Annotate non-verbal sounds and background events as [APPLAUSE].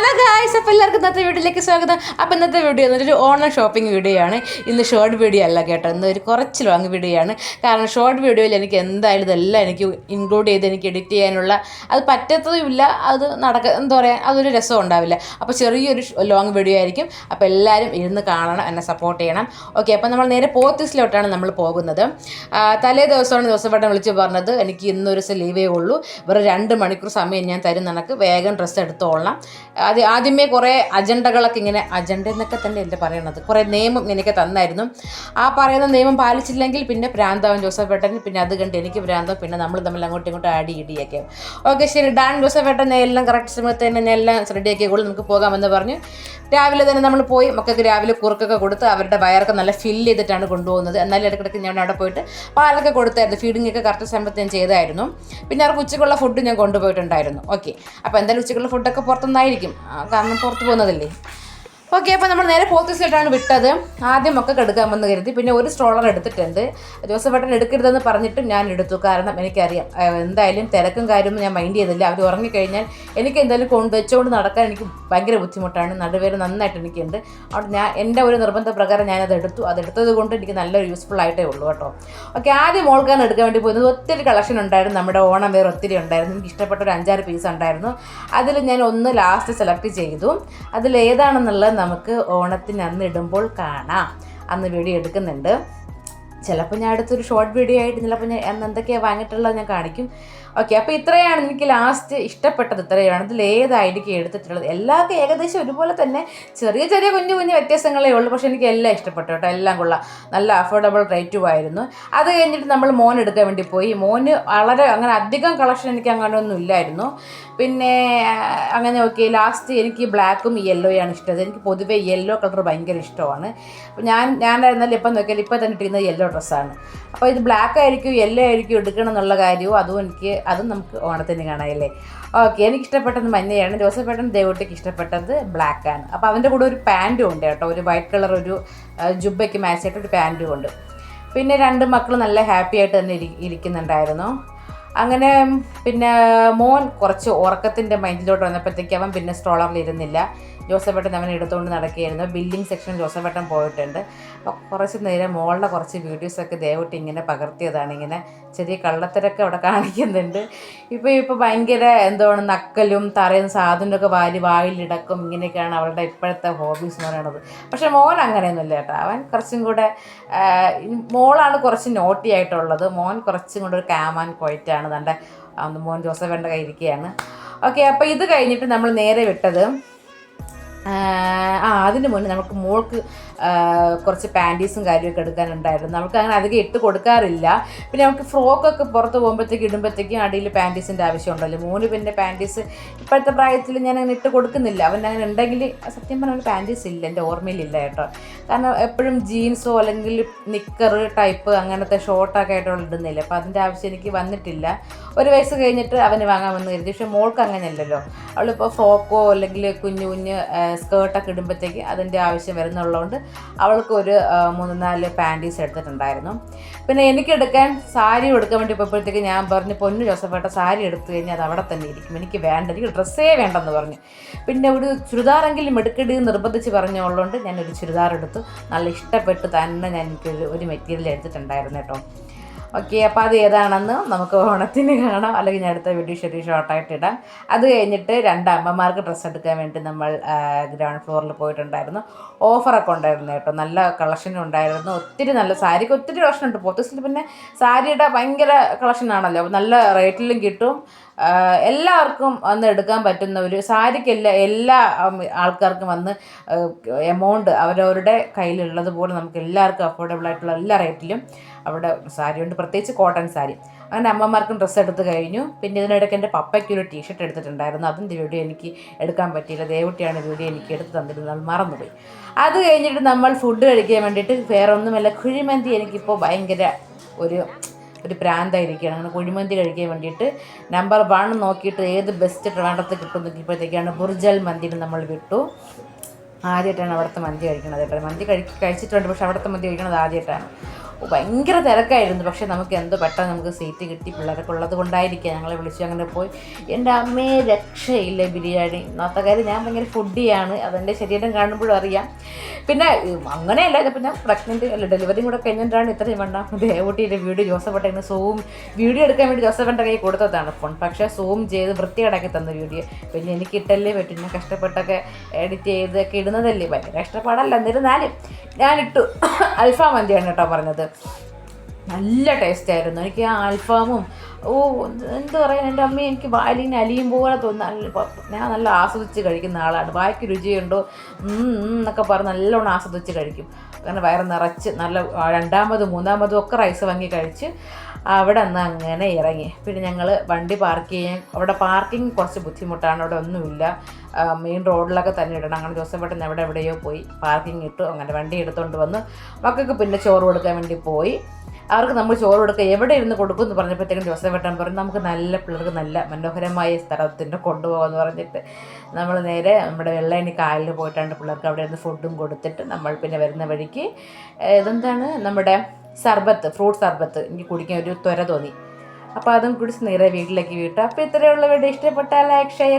Hello guys അപ്പോൾ എല്ലാവർക്കും ഇന്നത്തെ വീഡിയോയിലേക്ക് സ്വാഗതം. അപ്പോൾ ഇന്നത്തെ വീഡിയോ എന്നൊരു ഓൺലൈൻ ഷോപ്പിംഗ് വീഡിയോ ആണ്. ഇന്ന് ഷോർട്ട് വീഡിയോ അല്ല കേട്ടോ. ഇന്ന് ഒരു കുറച്ച് ലോങ് വീഡിയോ ആണ്. കാരണം ഷോർട്ട് വീഡിയോയിൽ എനിക്ക് എന്തായാലും ഇതെല്ലാം എനിക്ക് ഇൻക്ലൂഡ് ചെയ്ത് എനിക്ക് എഡിറ്റ് ചെയ്യാനുള്ള അത് പറ്റത്തതുമില്ല. അത് നടക്ക എന്താ പറയുക അതൊരു രസം ഉണ്ടാവില്ല. അപ്പോൾ ചെറിയൊരു ലോങ് വീഡിയോ ആയിരിക്കും. അപ്പോൾ എല്ലാവരും ഇരുന്ന് കാണണം എന്നെ സപ്പോർട്ട് ചെയ്യണം. ഓക്കെ അപ്പോൾ നമ്മൾ നേരെ പോത്തീസിലോട്ടാണ് നമ്മൾ പോകുന്നത്. തലേ ദിവസമാണ് ദിവസപ്പെട്ട വിളിച്ച് പറഞ്ഞത്. എനിക്ക് ഇന്നൊരു ദിവസം ലീവേ ഉള്ളൂ. വെറും രണ്ട് മണിക്കൂർ സമയം ഞാൻ തരും നിനക്ക്. വേഗം ഡ്രസ്സ് എടുത്തോളണം. അത് ആദ്യമേ കുറേ അജണ്ടകളൊക്കെ ഇങ്ങനെ അജണ്ട എന്നൊക്കെ തന്നെ എന്റെ പറയണത്. കുറേ നിയമം എനിക്ക് തന്നായിരുന്നു. ആ പറയുന്ന നിയമം പാലിച്ചില്ലെങ്കിൽ പിന്നെ ഭ്രാന്തവൻ ജോസഫ് വേട്ടൻ പിന്നെ അത് കണ്ട് എനിക്ക് ഭ്രാന്തം പിന്നെ നമ്മൾ തമ്മിൽ അങ്ങോട്ടും ഇങ്ങോട്ടും ആടി ഇടിയൊക്കെ. ഓക്കെ ശരി. ഡാൻ ജോസഫ് ജോസഫേട്ടൻ എല്ലാം കറക്റ്റ് സമയത്ത് തന്നെ ഞാൻ എല്ലാം റെഡിയാക്കിയപ്പോൾ നമുക്ക് പോകാമെന്ന് പറഞ്ഞു. രാവിലെ തന്നെ നമ്മൾ പോയി. മക്കൾക്ക് രാവിലെ കുറുക്കൊക്കെ കൊടുത്ത് അവരുടെ വയറൊക്കെ നല്ല ഫിൽ ചെയ്തിട്ടാണ് കൊണ്ടുപോകുന്നത്. എന്നാലും ഇടയ്ക്കിടയ്ക്ക് ഞാൻ അവിടെ പോയിട്ട് പാലൊക്കെ കൊടുത്തായിരുന്നു. ഫീഡിംഗ് ഒക്കെ കറക്റ്റ് സമയത്ത് ഞാൻ ചെയ്തായിരുന്നു. പിന്നെ അവർക്ക് ഉച്ചക്കുള്ള ഫുഡ് ഞാൻ കൊണ്ടുപോയിട്ടുണ്ടായിരുന്നു. ഓക്കെ. അപ്പോൾ എന്തായാലും ഉച്ചക്കുള്ള ഫുഡൊക്കെ പുറത്തുനിന്നായിരിക്കും. കാരണം പുറത്ത് പോകുന്നതല്ലേ? ഓക്കെ അപ്പോൾ നമ്മൾ നേരെ പോത്തീസിലിട്ടാണ് വിട്ടത്. ആദ്യം ഒക്കെ എടുക്കാമെന്ന് കരുതി. പിന്നെ ഒരു സ്ട്രോളർ എടുത്തിട്ടുണ്ട്. ജോസഫ് ഏട്ടൻ എടുക്കരുതെന്ന് പറഞ്ഞിട്ടും ഞാൻ എടുത്തു. കാരണം എനിക്കറിയാം എന്തായാലും തിരക്കും കാര്യമൊന്നും ഞാൻ മൈൻഡ് ചെയ്തില്ല. അവർ ഉറങ്ങിക്കഴിഞ്ഞാൽ എനിക്ക് എന്തായാലും കൊണ്ട് വെച്ചുകൊണ്ട് നടക്കാൻ എനിക്ക് ഭയങ്കര ബുദ്ധിമുട്ടാണ്. നടുവേര് നന്നായിട്ട് എനിക്കുണ്ട്. അതുകൊണ്ട് ഞാൻ എന്റെ ഒരു നിർബന്ധ പ്രകാരം ഞാനത് എടുത്തു. അത് എടുത്തത് കൊണ്ട് എനിക്ക് നല്ലൊരു യൂസ്ഫുൾ ആയിട്ടേ ഉള്ളൂ കേട്ടോ. ഓക്കെ ആദ്യം മോൾക്കാണ് എടുക്കാൻ വേണ്ടി പോയത് ഒത്തിരി കളക്ഷൻ ഉണ്ടായിരുന്നു. നമ്മുടെ ഓണം വേറെ ഒത്തിരി ഉണ്ടായിരുന്നു. എനിക്ക് ഇഷ്ടപ്പെട്ട ഒരു അഞ്ചാറ് പീസ് ഉണ്ടായിരുന്നു. അതിൽ ഞാൻ ഒന്ന് ലാസ്റ്റ് സെലക്ട് ചെയ്തു. അതിൽ ഏതാണെന്നുള്ളത് നമുക്ക് ഓണത്തിന് അന്ന് ഇടുമ്പോൾ കാണാം. അന്ന് വീഡിയോ എടുക്കുന്നുണ്ട്. ചിലപ്പോൾ ഞാൻ അടുത്തൊരു ഷോർട്ട് വീഡിയോ ആയിട്ട് ചിലപ്പോൾ ഞാൻ എന്തൊക്കെയാണ് വാങ്ങിയിട്ടുള്ളത് ഞാൻ കാണിക്കും. ഓക്കെ അപ്പോൾ ഇത്രയാണ് എനിക്ക് ലാസ്റ്റ് ഇഷ്ടപ്പെട്ടത്. ഇത്രയാണ്. ഇതിൽ ഏതായിരിക്കും എടുത്തിട്ടുള്ളത്? എല്ലാവർക്കും ഏകദേശം ഒരുപോലെ തന്നെ ചെറിയ ചെറിയ കുഞ്ഞു കുഞ്ഞു വ്യത്യാസങ്ങളേ ഉള്ളൂ. പക്ഷേ എനിക്ക് എല്ലാം ഇഷ്ടപ്പെട്ടു കേട്ടോ. എല്ലാം കൊള്ളാം. നല്ല അഫോർഡബിൾ റേറ്റും ആയിരുന്നു. അത് കഴിഞ്ഞിട്ട് നമ്മൾ മോൻ എടുക്കാൻ വേണ്ടി പോയി. മോന് വളരെ അങ്ങനെ അധികം കളക്ഷൻ എനിക്ക് അങ്ങനെ ഒന്നും ഇല്ലായിരുന്നു. പിന്നെ അങ്ങനെ ഓക്കെ ലാസ്റ്റ് എനിക്ക് ബ്ലാക്കും യെല്ലോയാണ് ഇഷ്ടം. എനിക്ക് പൊതുവേ യെല്ലോ കളർ ഭയങ്കര ഇഷ്ടമാണ്. അപ്പോൾ ഞാൻ ഞാനായിരുന്നാലും ഇപ്പം നോക്കിയാൽ ഇപ്പം തന്നെ ഇട്ടിരുന്നത് യെല്ലോ ഡ്രസ്സാണ് അപ്പോൾ ഇത് ബ്ലാക്ക് ആയിരിക്കും യെല്ലോ ആയിരിക്കും എടുക്കണം എന്നുള്ള കാര്യവും അതും എനിക്ക് അതും നമുക്ക് ഓണത്തിന് കാണാമല്ലേ ഓക്കെ എനിക്ക് ഇഷ്ടപ്പെട്ടത് മഞ്ഞയാണ്. ജോസഫേട്ടൻ ദേവട്ടിക്ക് ഇഷ്ടപ്പെട്ടത് ബ്ലാക്കാണ് അപ്പോൾ അവന്റെ കൂടെ ഒരു പാന്റും ഉണ്ട് കേട്ടോ. ഒരു വൈറ്റ് കളർ ഒരു ജുബയ്ക്ക് മാച്ച് ആയിട്ട് ഒരു പാന്റും ഉണ്ട്. പിന്നെ രണ്ട് മക്കൾ നല്ല ഹാപ്പി ആയിട്ട് തന്നെ ഇരി ഇരിക്കുന്നുണ്ടായിരുന്നു. അങ്ങനെ പിന്നെ മോൻ കുറച്ച് ഉറക്കത്തിന്റെ മൈൻഡിലോട്ട് വന്നപ്പോഴത്തേക്ക് അവൻ പിന്നെ സ്ട്രോളറിൽ ഇരുന്നില്ല. ജോസഫേട്ടൻ അവനെ എടുത്തുകൊണ്ട് നടക്കുകയായിരുന്നു. ബില്ലിംഗ് സെക്ഷൻ ജോസഫേട്ടൻ പോയിട്ടുണ്ട്. അപ്പോൾ കുറച്ച് നേരം മോളുടെ കുറച്ച് വീഡിയോസൊക്കെ ദയവിട്ട് ഇങ്ങനെ പകർത്തിയതാണ്. ഇങ്ങനെ ചെറിയ കള്ളത്തരൊക്കെ അവിടെ കാണിക്കുന്നുണ്ട്. ഇപ്പോൾ ഇപ്പോൾ ഭയങ്കര എന്താണ് നക്കലും തറയും സാധനമൊക്കെ വാരി വായിലിടക്കും. ഇങ്ങനെയൊക്കെയാണ് അവളുടെ ഇപ്പോഴത്തെ ഹോബീസ് എന്ന് പറയുന്നത്. പക്ഷേ മോൻ അങ്ങനെയൊന്നുമില്ല കേട്ടോ. അവൻ കുറച്ചും കൂടെ മോളാണ് കുറച്ച് നോട്ടി ആയിട്ടുള്ളത്. മോൻ കുറച്ചും കൂടെ ഒരു കാമാൻ ക്വയറ്റാണ് തന്റെ മോൻ ജോസഫേന്റെ കയ്യിരിക്കുകയാണ് ഓക്കെ അപ്പോൾ ഇത് കഴിഞ്ഞിട്ട് നമ്മൾ നേരെ വിട്ടത് ആ അതിന് മുന്നേ നമുക്ക് മോൾക്ക് കുറച്ച് പാന്റീസും കാര്യമൊക്കെ എടുക്കാനുണ്ടായിരുന്നു. നമുക്ക് അങ്ങനെ അധികം ഇട്ട് കൊടുക്കാറില്ല. പിന്നെ നമുക്ക് ഫ്രോക്കൊക്കെ പുറത്ത് പോകുമ്പോഴത്തേക്ക് ഇടുമ്പോഴത്തേക്കും അടിയിൽ പാന്റീസിന്റെ ആവശ്യമുണ്ടല്ലോ. മോന് പിന്നെ പാന്റീസ് ഇപ്പോഴത്തെ പ്രായത്തിൽ ഞാൻ അങ്ങനെ ഇട്ട് കൊടുക്കുന്നില്ല. അവൻ അങ്ങനെ ഉണ്ടെങ്കിൽ സത്യം പറഞ്ഞാൽ പാന്റീസ് ഇല്ല എന്റെ ഓർമ്മയിലില്ല കേട്ടോ. കാരണം എപ്പോഴും ജീൻസോ അല്ലെങ്കിൽ നിക്കർ ടൈപ്പ് അങ്ങനത്തെ ഷോർട്ടൊക്കെ ആയിട്ടുള്ള ഇടുന്നില്ല. അപ്പോൾ അതിന്റെ ആവശ്യം എനിക്ക് വന്നിട്ടില്ല. ഒരു വയസ്സ് കഴിഞ്ഞിട്ട് അവന് വാങ്ങാമെന്ന് കരുതി. പക്ഷേ മോൾക്ക് അങ്ങനെയല്ലല്ലോ. അവളിപ്പോൾ ഫ്രോക്കോ അല്ലെങ്കിൽ കുഞ്ഞു കുഞ്ഞ് സ്കേർട്ടൊക്കെ ഇടുമ്പോഴത്തേക്ക് അതിന്റെ ആവശ്യം വരുന്നുള്ളതുകൊണ്ട് അവൾക്ക് ഒരു മൂന്ന് നാല് പാന്റീസ് എടുത്തിട്ടുണ്ടായിരുന്നു. പിന്നെ എനിക്കെടുക്കാൻ സാരി എടുക്കാൻ വേണ്ടി പോയപ്പോഴത്തേക്ക് ഞാൻ പറഞ്ഞു പൊന്നു ജോസഫേട്ട സാരി എടുത്തു കഴിഞ്ഞാൽ അത് അവിടെ തന്നെ ഇരിക്കും. എനിക്ക് വേണ്ട എനിക്ക് ഡ്രസ്സേ വേണ്ടെന്ന് പറഞ്ഞു. പിന്നെ ഒരു ചുരിദാറെങ്കിലും എടുക്കടി നിർബന്ധിച്ച് പറഞ്ഞുള്ളതുകൊണ്ട് ഞാനൊരു ചുരിദാർ എടുത്തു. നല്ല ഇഷ്ടപ്പെട്ട് തന്നെ ഞാൻ എനിക്കൊരു ഒരു മെറ്റീരിയൽ എടുത്തിട്ടുണ്ടായിരുന്നു കേട്ടോ. ഓക്കെ അപ്പോൾ അത് ഏതാണെന്ന് നമുക്ക് ഓണത്തിന് കാണാം. അല്ലെങ്കിൽ ഞാൻ അടുത്ത വീഡിയോ ശരി ഷോർട്ടായിട്ട് ഇടാം. അത് കഴിഞ്ഞിട്ട് രണ്ട് അമ്മമാർക്ക് ഡ്രസ്സ് എടുക്കാൻ വേണ്ടി നമ്മൾ ഗ്രൗണ്ട് ഫ്ലോറിൽ പോയിട്ടുണ്ടായിരുന്നു. ഓഫറൊക്കെ ഉണ്ടായിരുന്നു കേട്ടോ. നല്ല കളക്ഷൻ ഉണ്ടായിരുന്നു. ഒത്തിരി നല്ല സാരിക്ക് ഒത്തിരി കളക്ഷൻ ഉണ്ട്. പോത്തീസിൽ പിന്നെ സാരിയുടെ ഭയങ്കര കളക്ഷൻ ആണല്ലോ. നല്ല റേറ്റിലും കിട്ടും. എല്ലാവർക്കും വന്ന് എടുക്കാൻ പറ്റുന്ന ഒരു സാരിക്ക് എല്ലാ എല്ലാ ആൾക്കാർക്കും വന്ന് എമൗണ്ട് അവരവരുടെ കയ്യിലുള്ളത് പോലെ നമുക്ക് എല്ലാവർക്കും അഫോർഡബിൾ ആയിട്ടുള്ള എല്ലാ റേറ്റിലും അവിടെ സാരി ഉണ്ട്. പ്രത്യേകിച്ച് കോട്ടൺ സാരി. അങ്ങനെ അമ്മമാർക്കും ഡ്രസ്സ് എടുത്ത് കഴിഞ്ഞു. പിന്നെ ഇതിനിടയ്ക്ക് എന്റെ പപ്പയ്ക്ക് ഒരു ടീഷർട്ട് എടുത്തിട്ടുണ്ടായിരുന്നു. അതും വീഡിയോ എനിക്ക് എടുക്കാൻ പറ്റിയില്ല. ദേവട്ടിയാണ് വീഡിയോ എനിക്ക് എടുത്ത് തന്നിരുന്നത്. അത് മറന്നുപോയി. അത് കഴിഞ്ഞിട്ട് നമ്മൾ ഫുഡ് കഴിക്കാൻ വേണ്ടിയിട്ട് വേറെ ഒന്നുമല്ല കുഴിമന്തി എനിക്കിപ്പോൾ ഭയങ്കര ഒരു ഒരു പ്രാന്തായിരിക്കുകയാണ്. അങ്ങനെ കുഴിമന്തി കഴിക്കാൻ വേണ്ടിയിട്ട് നമ്പർ വൺ നോക്കിയിട്ട് ഏത് ബെസ്റ്റ് ട്രിവാൻഡ്രത്ത് കിട്ടും നോക്കിയപ്പോഴത്തേക്കാണ് ബുർജൽ മന്തിന് നമ്മൾ വിട്ടു. ആദ്യമായിട്ടാണ് അവിടുത്തെ മന്തി കഴിക്കുന്നത്. മന്തി കഴി കഴിച്ചിട്ടുണ്ട്. പക്ഷെ അവിടുത്തെ മന്തി കഴിക്കുന്നത് ആദ്യമായിട്ടാണ്. ഭയങ്കര തിരക്കായിരുന്നു. പക്ഷേ നമുക്ക് എന്തോ പെട്ടെന്ന് നമുക്ക് സീറ്റ് കിട്ടി. പിള്ളേരൊക്കെ ഉള്ളത് കൊണ്ടായിരിക്കാം. ഞങ്ങളെ വിളിച്ചു. അങ്ങനെ പോയി. എന്റെ അമ്മയെ രക്ഷയില്ല ബിരിയാണി. ഇന്നത്തെ കാര്യം ഞാൻ ഭയങ്കര ഫുഡിയാണ് അതെന്റെ ശരീരം കാണുമ്പോഴും അറിയാം. പിന്നെ അങ്ങനെയല്ല. പിന്നെ ഞാൻ പ്രഗ്നന്റ് അല്ല ഡെലിവറിയും കൂടെ കഴിഞ്ഞിട്ടാണ് ഇത്രയും വേണ്ട ദേവൂട്ടിയുടെ ജോസഫ് ഇങ്ങനെ സൂം വീഡിയോ എടുക്കാൻ വേണ്ടി ജോസഫന്റെ കൈ കൊടുത്തതാണ് ഫോൺ പക്ഷേ സൂം ചെയ്ത് വൃത്തികേടാക്കി തന്ന വീഡിയോ പിന്നെ എനിക്ക് ഇട്ടല്ലേ? പറ്റും ഞാൻ കഷ്ടപ്പെട്ടൊക്കെ എഡിറ്റ് ചെയ്തൊക്കെ ഇടുന്നതല്ലേ? ഭയങ്കര കഷ്ടപ്പാടല്ല. എന്നിരുന്നാലും ഞാനിട്ടു. [COUGHS] അൽഫാം മന്തിയാണ് കേട്ടോ പറഞ്ഞത്. നല്ല ടേസ്റ്റ് ആയിരുന്നു. എനിക്ക് ആ അൽഫാമും ഓ എന്ത് പറയാൻ എന്റെ അമ്മ എനിക്ക് വാലിന് അലിയും പോലെ തോന്നുന്നു. ഞാൻ നല്ല ആസ്വദിച്ച് കഴിക്കുന്ന ആളാണ്. വായ്ക്ക് രുചിയുണ്ടോ? എന്നൊക്കെ പറഞ്ഞ് നല്ലോണം ആസ്വദിച്ച് കഴിക്കും. കാരണം വയറ് നിറച്ച് നല്ല രണ്ടാമതും മൂന്നാമതും ഒക്കെ റൈസ് വാങ്ങി കഴിച്ച് അവിടെ നിന്ന് അങ്ങനെ ഇറങ്ങി. പിന്നെ ഞങ്ങൾ വണ്ടി പാർക്ക് ചെയ്യാൻ അവിടെ പാർക്കിംഗ് കുറച്ച് ബുദ്ധിമുട്ടാണ്. അവിടെ ഒന്നുമില്ല. മെയിൻ റോഡിലൊക്കെ തന്നെ ഇടണം. അങ്ങനെ ജോസഫ് പെട്ടെന്ന് എവിടെ എവിടെയോ പോയി പാർക്കിംഗ് ഇട്ടു. അങ്ങനെ വണ്ടി എടുത്തുകൊണ്ട് വന്ന്. മക്കൾക്ക് പിന്നെ ചോറ് കൊടുക്കാൻ വേണ്ടി പോയി. അവർക്ക് നമ്മൾ ചോറ് കൊടുക്കുക എവിടെ ഇരുന്ന് കൊടുക്കും എന്ന് പറഞ്ഞപ്പോഴത്തേക്കും ജോസഫ് പെട്ടെന്ന് പറഞ്ഞു നമുക്ക് നല്ല പിള്ളേർക്ക് നല്ല മനോഹരമായ സ്ഥലത്തിന്റെ കൊണ്ടുപോകാമെന്ന് പറഞ്ഞിട്ട്. നമ്മൾ നേരെ നമ്മുടെ വെള്ളയണി കായലിൽ പോയിട്ടാണ് പിള്ളേർക്ക് അവിടെ ഇരുന്ന് ഫുഡും കൊടുത്തിട്ട് നമ്മൾ പിന്നെ വരുന്ന വഴിക്ക് ഇതെന്താണ് നമ്മുടെ സർബത്ത് ഫ്രൂട്ട് സർബത്ത് എനിക്ക് കുടിക്കാൻ ഒരു ത്വര തോന്നി. അപ്പോൾ അതും കുടിച്ച് നേരെ വീട്ടിലേക്ക് വീട്ടു. അപ്പോൾ ഇത്രയുള്ള വീഡിയോ. ഇഷ്ടപ്പെട്ടാൽ ലൈക്ക് ഷെയർ